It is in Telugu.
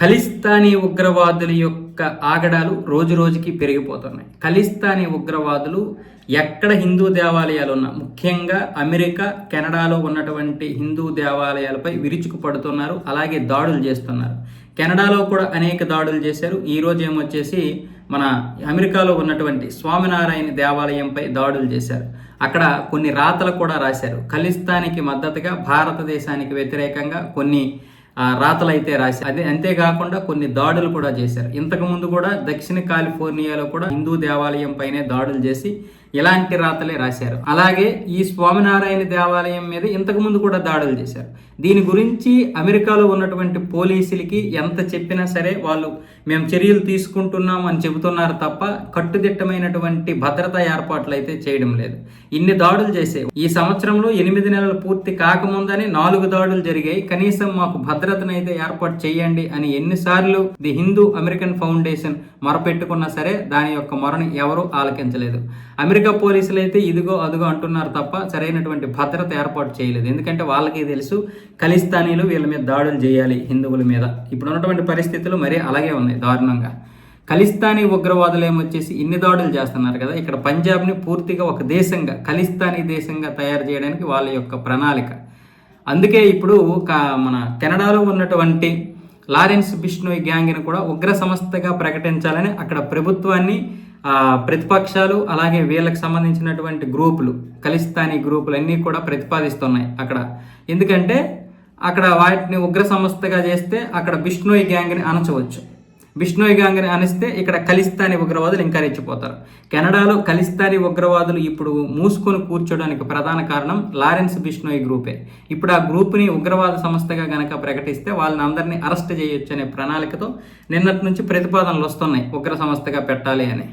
ఖలిస్తానీ ఉగ్రవాదుల యొక్క ఆగడాలు రోజు రోజుకి పెరిగిపోతున్నాయి. ఖలిస్తానీ ఉగ్రవాదులు ఎక్కడ హిందూ దేవాలయాలు ఉన్నా ముఖ్యంగా అమెరికా కెనడాలో ఉన్నటువంటి హిందూ దేవాలయాలపై విరుచుకు పడుతున్నారు అలాగే దాడులు చేస్తున్నారు. కెనడాలో కూడా అనేక దాడులు చేశారు. ఈరోజు ఏమొచ్చేసి మన అమెరికాలో ఉన్నటువంటి స్వామినారాయణ దేవాలయంపై దాడులు చేశారు. అక్కడ కొన్ని రాతలు కూడా రాశారు. ఖలిస్తానికి మద్దతుగా భారతదేశానికి వ్యతిరేకంగా కొన్ని రాతలు అయితే రాసి అదే అంతేకాకుండా కొన్ని దాడులు కూడా చేశారు. ఇంతకు ముందు కూడా దక్షిణ కాలిఫోర్నియాలో కూడా హిందూ దేవాలయం పైనే దాడులు చేసి ఇలాంటి రాతలే రాశారు. అలాగే ఈ స్వామినారాయణ దేవాలయం మీద ఇంతకు ముందు కూడా దాడులు చేశారు. దీని గురించి అమెరికాలో ఉన్నటువంటి పోలీసులకి ఎంత చెప్పినా సరే వాళ్ళు మేము చర్యలు తీసుకుంటున్నాం అని చెబుతున్నారు తప్ప కట్టుదిట్టమైనటువంటి భద్రతా ఏర్పాట్లు అయితే చేయడం లేదు. ఇన్ని దాడులు చేసే ఈ సంవత్సరంలో ఎనిమిది నెలలు పూర్తి కాకముందని నాలుగు దాడులు జరిగాయి. కనీసం మాకు భద్రతను అయితే ఏర్పాటు చేయండి అని ఎన్నిసార్లు ది హిందూ అమెరికన్ ఫౌండేషన్ మొరపెట్టుకున్నా సరే దాని యొక్క మొరను ఎవరూ ఆలకించలేదు. అమెరికా పోలీసులు అయితే ఇదిగో అదిగో అంటున్నారు తప్ప సరైనటువంటి భద్రత ఏర్పాటు చేయలేదు. ఎందుకంటే వాళ్ళకి తెలుసు ఖలిస్తానీలు వీళ్ళ మీద దాడులు చేయాలి హిందువుల మీద. ఇప్పుడు ఉన్నటువంటి పరిస్థితులు మరీ అలాగే ఉన్నాయి దారుణంగా. ఖలిస్తానీ ఉగ్రవాదులు ఏమొచ్చేసి ఇన్ని దాడులు చేస్తున్నారు కదా ఇక్కడ పంజాబ్ని పూర్తిగా ఒక దేశంగా ఖలిస్తానీ దేశంగా తయారు చేయడానికి వాళ్ళ యొక్క ప్రణాళిక. అందుకే ఇప్పుడు మన కెనడాలో ఉన్నటువంటి లారెన్స్ బిష్ణోయ్ గ్యాంగ్ని కూడా ఉగ్ర సంస్థగా ప్రకటించాలని అక్కడ ప్రభుత్వాన్ని ప్రతిపక్షాలు అలాగే వీళ్ళకి సంబంధించినటువంటి గ్రూపులు ఖలిస్తానీ గ్రూపులు అన్నీ కూడా ప్రతిపాదిస్తున్నాయి అక్కడ. ఎందుకంటే అక్కడ వాటిని ఉగ్ర సంస్థగా చేస్తే అక్కడ బిష్ణోయ్ గ్యాంగ్ని అణచవచ్చు. బిష్ణోయ్ గ్యాంగ్ని అనిస్తే ఇక్కడ ఖలిస్తానీ ఉగ్రవాదులు ఇంకా రెచ్చిపోతారు. కెనడాలో ఖలిస్తానీ ఉగ్రవాదులు ఇప్పుడు మూసుకొని కూర్చోడానికి ప్రధాన కారణం లారెన్స్ బిష్ణోయ్ గ్రూపే. ఇప్పుడు ఆ గ్రూప్ని ఉగ్రవాద సంస్థగా గనక ప్రకటిస్తే వాళ్ళని అందరినీ అరెస్ట్ చేయొచ్చు అనే ప్రణాళికతో నిన్నటి నుంచి ప్రతిపాదనలు వస్తున్నాయి. ఉగ్ర సంస్థగా పెట్టాలి అని.